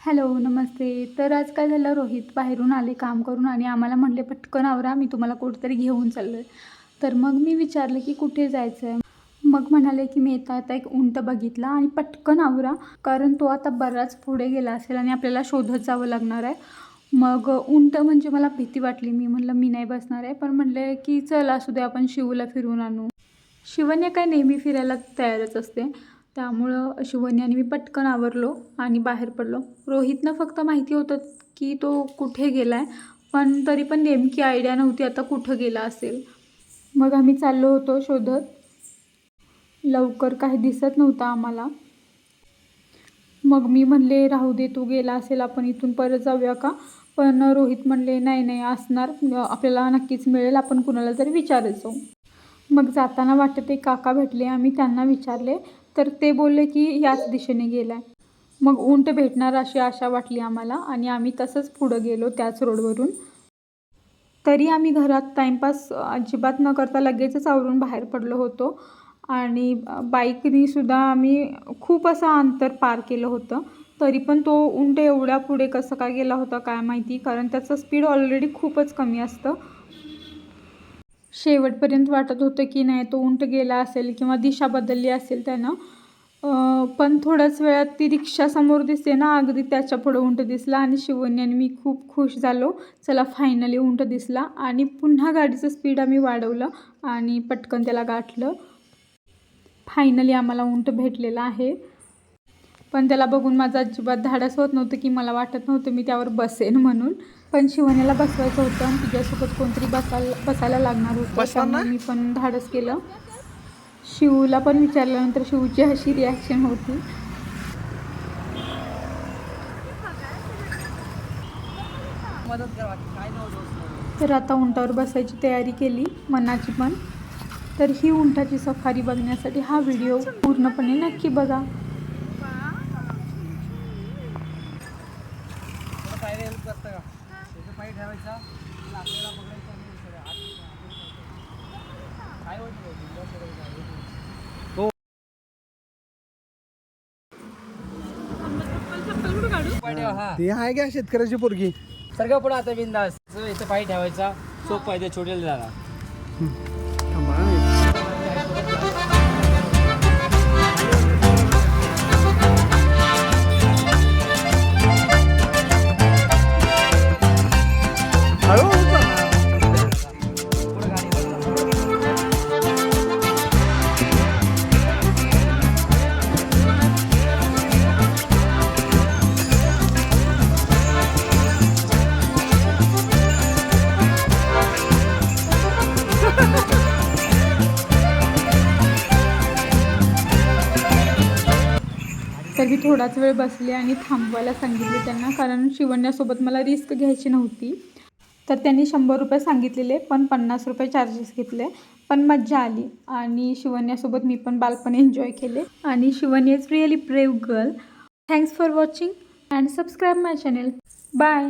Hello नमस्ते. तर आज काय झालं रोहित बाहेरून आले काम करून आणि आम्हाला म्हणले पटकन आवरा मी तुम्हाला कुठेतरी घेऊन चाललो आहे तर मग मी विचारलं की कुठे जायचं आहे मग म्हणाले की मी येता येता एक उंट बघितला आणि पटकन आवरा कारण तो आता बराच पुढे गेला असेल आणि आपल्याला शोधत जावं लागणार आहे. मग उंट म्हणजे मला भीती वाटली. मी म्हणलं मी नाही बसणार आहे. पण म्हणले की चल असू दे आपण शिवला फिरून आणू. शिवन्या काय नेहमी फिरायला तयारच असते. त्यामुळं शिवन्या आणि मी पटकन आवरलो आणि बाहेर पडलो. रोहितनं फक्त माहिती होतं की तो कुठे गेला आहे पण तरी पण नेमकी आयडिया नव्हती आता कुठं गेला असेल. मग आम्ही चाललो होतो शोधत. लवकर काही दिसत नव्हतं आम्हाला. मग मी म्हणले राहू दे तू गेला असेल आपण इथून परत जाऊया का? पण रोहित म्हणले नाही नाही असणार. आपल्याला नक्कीच मिळेल आपण कुणाला तरी विचारायचो. मग जाताना वाटत ते काका भेटले. आम्ही त्यांना विचारले तर ते बोलले की याच दिशेने गेला आहे मग उंट भेटणार अशी आशा वाटली आम्हाला आणि आम्ही तसंच पुढं गेलो त्याच रोडवरून. तरी आम्ही घरात टाईमपास अजिबात न करता लगेचच आवरून बाहेर पडलो होतो आणि बाईकनीसुद्धा आम्ही खूप असं अंतर पार केलं होतं. तरी पण तो उंट एवढ्या पुढे कसं काय गेला होता काय माहिती कारण त्याचं स्पीड ऑलरेडी खूपच कमी असतं. शेवटपर्यंत वाटत होतं की नाही तो उंट गेला असेल किंवा दिशा बदलली असेल त्यानं. पण थोड्याच वेळात ती रिक्षा समोर दिसते ना अगदी त्याच्या पुढं उंट दिसला आणि शिवन्य आणि मी खूप खुश झालो. चला फायनली उंट दिसला आणि पुन्हा गाडीचं स्पीड आम्ही वाढवलं आणि पटकन त्याला गाठलं. फायनली आम्हाला उंट भेटलेला आहे. पण त्याला बघून माझं अजिबात धाडस होत नव्हतं की मला वाटत नव्हतं मी त्यावर बसेन म्हणून. पण शिवण्याला बसवायचं होतं. आणि तुझ्यासोबत कोणतरी बसायला बसायला लागणार होतं. बसणार? त्यामुळे मी पण धाडस केलं. शिवला पण विचारल्यानंतर शिवची अशी रिॲक्शन होती. मदत करा काय नव्हतं तर आता उंटावर बसायची तयारी केली मनाची पण. तर ही उंटाची सफारी बघण्यासाठी हा व्हिडिओ पूर्णपणे नक्की बघा थोडं पायरी हेल्प करतं का त्याचा पाय ठेवायचा. आपल्याला हात काय होतं हा. ते आहे का शेतकऱ्याची पोरगी? सरका पुढे आता बिंदास. इथं पाय ठेवायचा. सोप पाहिजे छोटेल झाला तर मी थोडाच वेळ बसले आणि थांबवायला सांगितले त्यांना कारण शिवण्यासोबत मला रिस्क घ्यायची नव्हती. तर त्यांनी शंभर रुपये सांगितलेले पण पन्नास रुपये चार्जेस घेतले. पण मज्जा आली आणि शिवण्यासोबत मी पण बालपण एन्जॉय केले. आणि Shivanya is really brave girl thanks for watching and subscribe my channel bye